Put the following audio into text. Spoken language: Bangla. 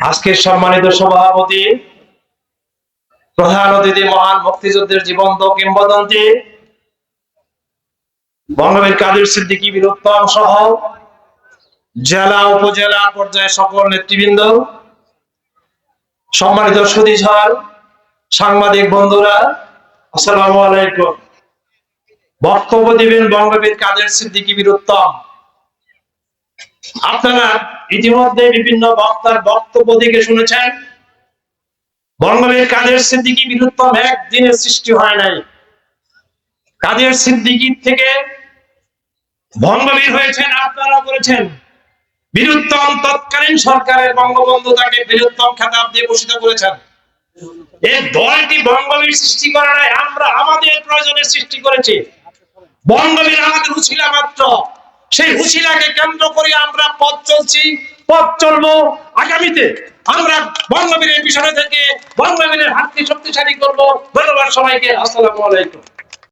আজকের সম্মানিত সভাপতি, প্রধান অতিথি, মহান মুক্তিযুদ্ধের জীবন্ত কিংবদন্তি বঙ্গবীর কাদের সিদ্দিকী বীরোত্তম সহ জেলা, উপজেলা পর্যায়ে সকল নেতৃবৃন্দ, সম্মানিত সুদীঝর সাংবাদিক বন্ধুরা, আসসালামু আলাইকুম। বক্তব্য দিবেন বঙ্গবীর কাদের সিদ্দিকি বীরোত্তম আপনারা ইতিমধ্যে বিভিন্ন বক্তার বক্তব্য দিকে শুনেছেন, বঙ্গবীর কাদের সিদ্দিকী বীরোত্তম একদিনের সৃষ্টি হয় নাই। কাদের সিদ্দিকীর থেকে বঙ্গবীর হয়েছেন, আপনারা করেছেন বীরুত্তম তৎকালীন সরকারের বঙ্গবন্ধু তাকে বীরুত্তম খেতাব দিয়ে ভূষিত করেছেন। এই দলটি বঙ্গবীর সৃষ্টি করে নাই, আমরা আমাদের প্রয়োজনে সৃষ্টি করেছি। বঙ্গবীর আমাদের উছিলা মাত্র। সেই উছিলাকে কেন্দ্র করে আমরা চলছি পথ চলবো আগামীতে। আমরা বঙ্গবীরের পিছনে থেকে বঙ্গবীরের হাতকে শক্তিশালী করব। ধন্যবাদ সবাইকে, আসসালামু আলাইকুম।